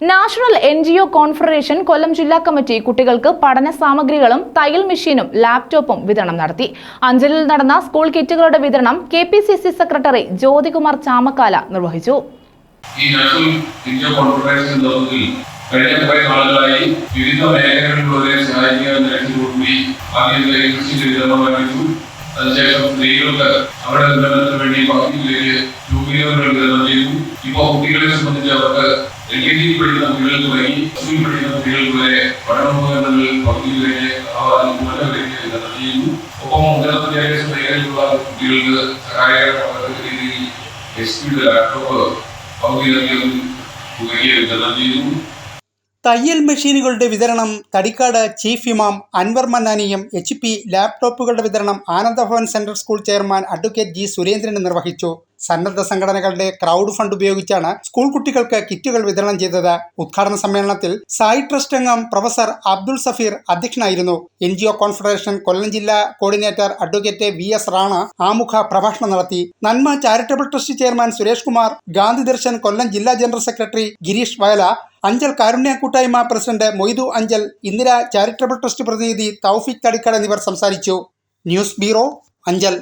National N G O confederation Kollam ജില്ലാ committee കുട്ടികൾക്ക് പഠന സാമഗ്രികളും തയ്യൽ മെഷീനും ലാപ്ടോപ്പും വിതരണം നടത്തി. അഞ്ചലിൽ നടന്ന സ്കൂൾ കിറ്റുകളുടെ വിതരണം K P C C secretary Jyothikumar Chamakkala നിർവഹിച്ചു. ഈ നാഷണൽ കോൺഫെഡറേഷൻ വിവിധ എന്ന അതിനുശേഷം സ്ത്രീകൾക്ക് അവരുടെ ഉന്നമനത്തിന് വേണ്ടി പകുതിയിലേക്ക് ടൂ ചെയ്തു. ഇപ്പോൾ കുട്ടികളെ സംബന്ധിച്ച് അവർക്ക് എൽ കെ ജി പഠിക്കുന്ന കുട്ടികൾക്ക് തുടങ്ങി സ്കൂളിൽ പഠിക്കുന്ന കുട്ടികൾക്ക് വരെ പഠനോപകരണങ്ങളിൽ പകുതി വരെ ചെയ്യുന്നു. ഒപ്പം ഉന്നത വിദ്യാഭ്യാസ മേഖലയിലുള്ള കുട്ടികൾക്ക് സഹായകരമായ ലാപ്ടോപ്പ് തയ്യൽ മെഷീനുകളുടെ വിതരണം തടിക്കാട് ചീഫ് ഇമാം അൻവർ മന്നാനിയും എച്ച് പി ലാപ്ടോപ്പുകളുടെ വിതരണം Anandabhavan central school chairman advocate G Surendran നിർവഹിച്ചു. സന്നദ്ധ സംഘടനകളുടെ ക്രൗഡ് ഫണ്ട് ഉപയോഗിച്ചാണ് സ്കൂൾ കുട്ടികൾക്ക് കിറ്റുകൾ വിതരണം ചെയ്തത്. ഉദ്ഘാടന സമ്മേളനത്തിൽ സായി ട്രസ്റ്റ് അംഗം പ്രൊഫസർ അബ്ദുൾ സഫീർ അധ്യക്ഷനായിരുന്നു. എൻ കോൺഫെഡറേഷൻ കൊല്ലം ജില്ലാ coordinator advocate V S Rana ആമുഖ പ്രഭാഷണം നടത്തി. Nanma charitable trust chairman Suresh Kumar Gandhi Darshan Kollam ജില്ലാ general secretary Girish Vayala Anchal Karunya Koottayma president Moidu Anchal Indira charitable trust പ്രതിനിധി Tawfiq Thadikkad എന്നിവർ സംസാരിച്ചു. News bureau Anchal.